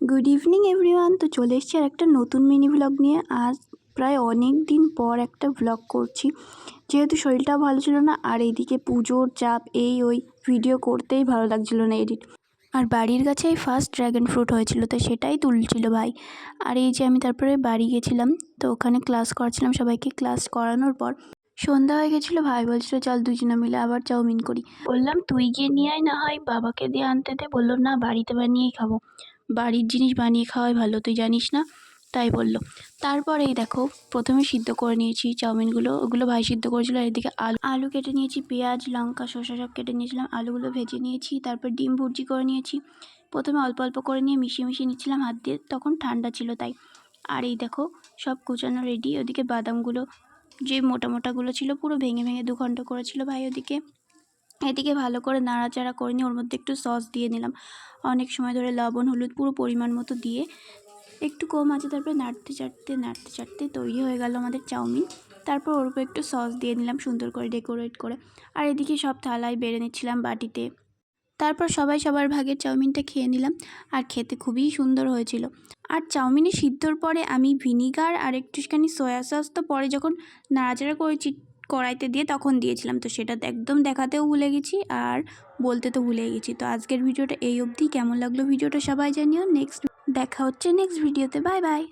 Good evening everyone তো চলে এসেছি আর একটা নতুন মিনি ব্লগ নিয়ে। আজ প্রায় অনেক দিন পর একটা ব্লগ করছি। যেহেতু শরীরটাও ভালো ছিল না, আর এইদিকে পুজোর চাপ, এই ওই ভিডিও করতেই ভালো লাগছিল না এডিট। আর বাড়ির কাছেই ফার্স্ট ড্র্যাগন ফ্রুট হয়েছিল, তো সেটাই তুলছিল ভাই। আর এই যে আমি তারপরে বাড়ি গেছিলাম, তো ওখানে ক্লাস করাচ্ছিলাম সবাইকে। ক্লাস করানোর পর সন্ধ্যা হয়ে গেছিল, ভাই বলছিল, চল দুজনে মিলে আবার চাউমিন করি। বললাম, তুই গিয়ে নিয়ে আয়, না হয় বাবাকে দিয়ে আনতে দে। বলল, না, বাড়িতে বানিয়েই খাব। বাড়ির জিনিস বানিয়ে খাওয়াই ভালো, তুই জানিস না? তাই বলল। তারপরে এই দেখো, প্রথমে সিদ্ধ করে নিয়েছি চাউমিনগুলো, ওগুলো ভাই সিদ্ধ করেছিল এদিকে আলু আলু কেটে নিয়েছি, পেঁয়াজ, লঙ্কা শসা সব কেটে নিয়েছিলাম, আলুগুলো ভেজে নিয়েছি, তারপর ডিম ভুর্জি করে নিয়েছি। প্রথমে অল্প অল্প করে নিয়ে মিশিয়ে মিশিয়ে নিচ্ছিলাম হাত দিয়ে, তখন ঠান্ডা ছিল তাই। আর এই দেখো, সব কুচানো রেডি ওদিকে বাদামগুলো, যে মোটা মোটাগুলো ছিল, পুরো ভেঙে ভেঙে দু খণ্ড করেছিল ভাই ওদিকে। এদিকে ভালো করে নাড়াচাড়া করে নিয়ে ওর মধ্যে একটু সস দিয়ে নিলাম। অনেক সময় ধরে লবণ, হলুদ পুরো পরিমাণ মতো দিয়ে একটু কম আছে, তারপরে নাড়তে চাড়তে নাড়তে চাড়তে তৈরি হয়ে গেল আমাদের চাউমিন। তারপর ওর উপর একটু সস দিয়ে নিলাম সুন্দর করে ডেকোরেট করে। আর এদিকে সব থালায় বেড়ে নিচ্ছিলাম বাটিতে। তারপর সবাই সবার ভাগের চাউমিনটা খেয়ে নিলাম। আর খেতে খুবই সুন্দর হয়েছিল। আর চাউমিনে সিদ্ধর পরে আমি ভিনিগার আর একটুখানি সয়া সস তো পরে যখন নাড়াচাড়া করেছি কড়াইতে দিয়ে তখন দিয়েছিলাম। তো সেটা একদম দেখাতেও ভুলে গেছি আর বলতে তো ভুলে গেছি। তো আজকের ভিডিওটা এই অবধি। কেমন লাগল ভিডিওটা সবাই জানিও। নেক্সট দেখা হচ্ছে নেক্সট ভিডিওতে। Bye bye.